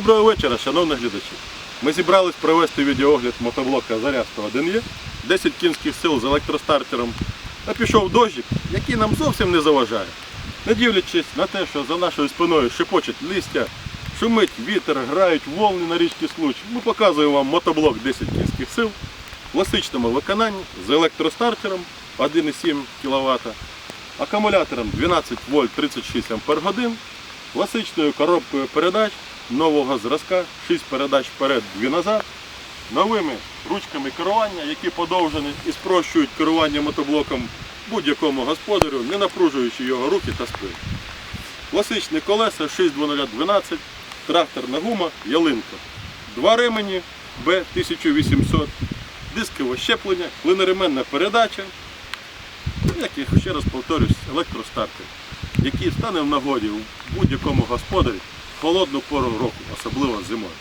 Доброго вечора, шановні глядачі. Ми зібрались провести відеоогляд мотоблока Заря 101Е, 10 кінських сил з електростартером. А пішов дощик, який нам зовсім не заважає. Не дивлячись на те, що за нашою спиною шепочуть листя, шумить вітер, грають волни на річці Случ, ми показуємо вам мотоблок 10 кінських сил в класичному виконанні з електростартером 1,7 кВт, акумулятором 12 вольт 36 Ампер годин, класичною коробкою передач нового зразка, 6 передач вперед, 2 назад, новими ручками керування, які подовжені і спрощують керування мотоблоком будь-якому господарю, не напружуючи його руки та спину. Класичні колеса 62012, тракторна гума, ялинка. Два ремені B1800, дискове щеплення, клиноременна передача, як я ще раз повторюсь, електростартер, який стане в нагоді у будь-якому господарі холодну пору року, особливо зимою.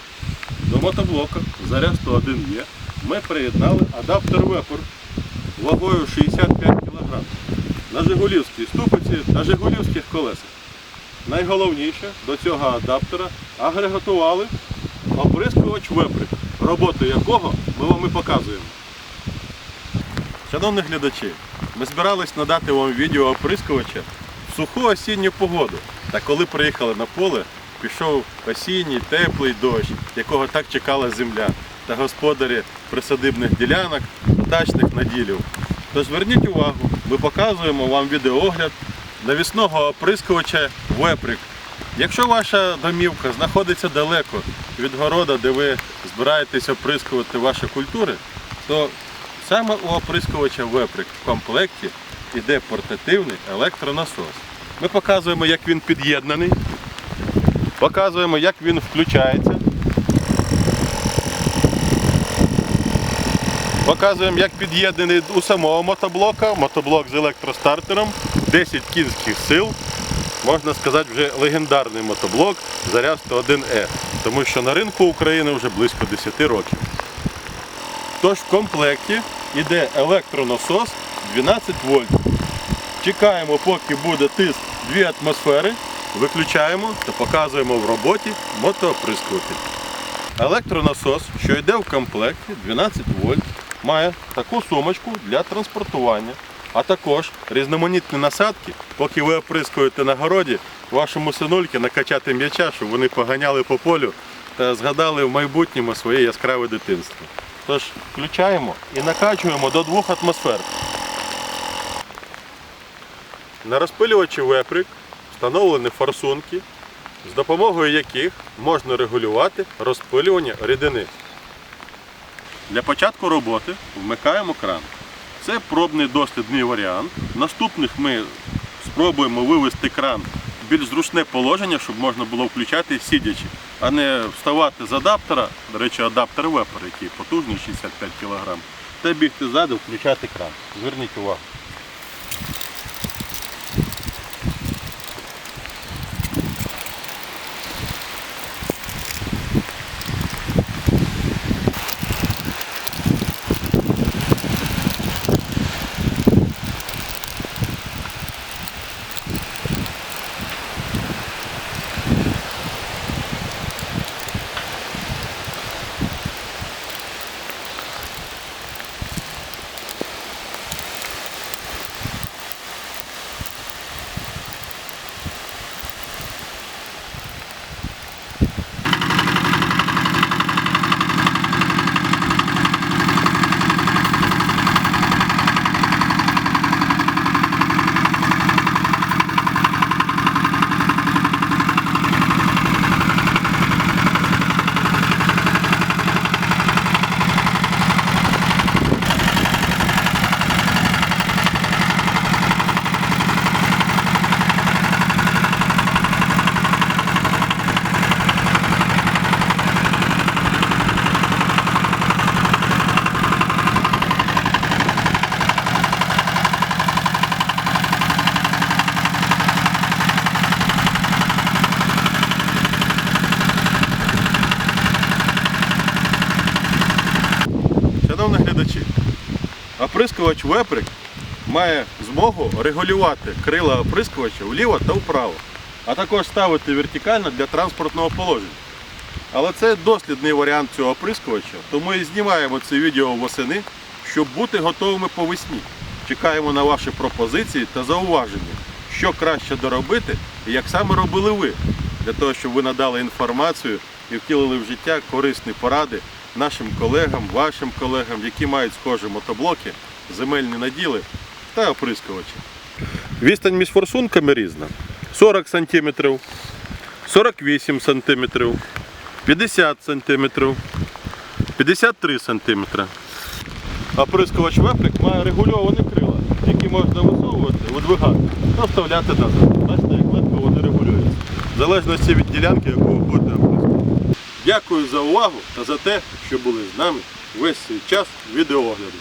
До мотоблока Заря 101 є. Ми приєднали адаптер вепор вагою 65 кг на Жигулівській ступиці та Жигулівських колесах. Найголовніше до цього адаптера агрегатували оприскувач веприк, роботу якого ми вам і показуємо. Шановні глядачі, ми збирались надати вам відео оприскувача в суху осінню погоду. Та коли приїхали на поле, пішов осінній теплий дощ, якого так чекала земля, та господарі присадибних ділянок та дачних наділів. Тож зверніть увагу, ми показуємо вам відеоогляд навісного оприскувача Веприк. Якщо ваша домівка знаходиться далеко від города, де ви збираєтесь оприскувати ваші культури, то саме у оприскувача Веприк в комплекті йде портативний електронасос. Ми показуємо, як він під'єднаний, показуємо, як він включається. Показуємо, як під'єднаний у самого мотоблока, мотоблок з електростартером, 10 кінських сил. Можна сказати, вже легендарний мотоблок Заря 101Е, тому що на ринку України вже близько 10 років. Тож в комплекті йде електронасос 12 вольт. Чекаємо, поки буде тиск 2 атмосфери, виключаємо та показуємо в роботі мотооприскуватель. Електронасос, що йде в комплекті 12 вольт, має таку сумочку для транспортування, а також різноманітні насадки, поки ви оприскуєте на городі, вашому синульки накачати м'яча, щоб вони поганяли по полю та згадали в майбутньому своє яскраве дитинство. Тож включаємо і накачуємо до 2 атмосфер. На розпилювачі веприк встановлені форсунки, з допомогою яких можна регулювати розпилювання рідини. Для початку роботи вмикаємо кран. Це пробний дослідний варіант. Наступних ми спробуємо вивести кран в більш зручне положення, щоб можна було включати сидячи, а не вставати з адаптера, до речі, адаптер вепер, який потужний 65 кг, та бігти ззаду, включати кран. Зверніть увагу. Шановні глядачі, оприскувач веприк має змогу регулювати крила оприскувача вліво та вправо, а також ставити вертикально для транспортного положення. Але це дослідний варіант цього оприскувача, тому і знімаємо це відео восени, щоб бути готовими по весні. Чекаємо на ваші пропозиції та зауваження, що краще доробити і як саме робили ви, для того, щоб ви надали інформацію і втілили в життя корисні поради нашим колегам, вашим колегам, які мають схожі мотоблоки, земельні наділи та оприскувачі. Відстань між форсунками різна. 40 см, 48 см, 50 см, 53 см. Оприскувач веплик має регульовані крила, які можна висовувати, видвигати та вставляти назад. Бачите, як легко вони регулюються. В залежності від ділянки, яку ви будете оприскувати. Дякую за увагу та за те, що були з нами весь цей час відеоогляду.